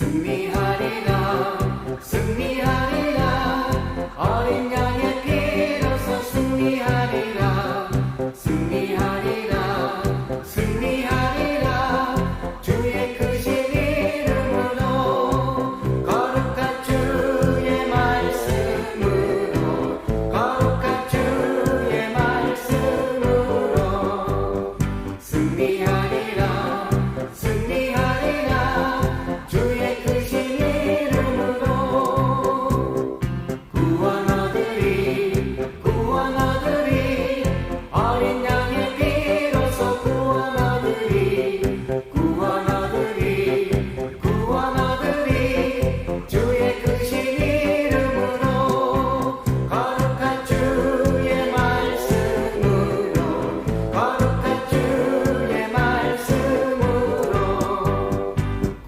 승리하리라 승리하리라. 어린 양의 피로서 승리하리라 승리하리라 승리하리라. 주의 크신 이름으로 거룩한 주의 말씀으로 거룩한 주의 말씀으로 승리하리라.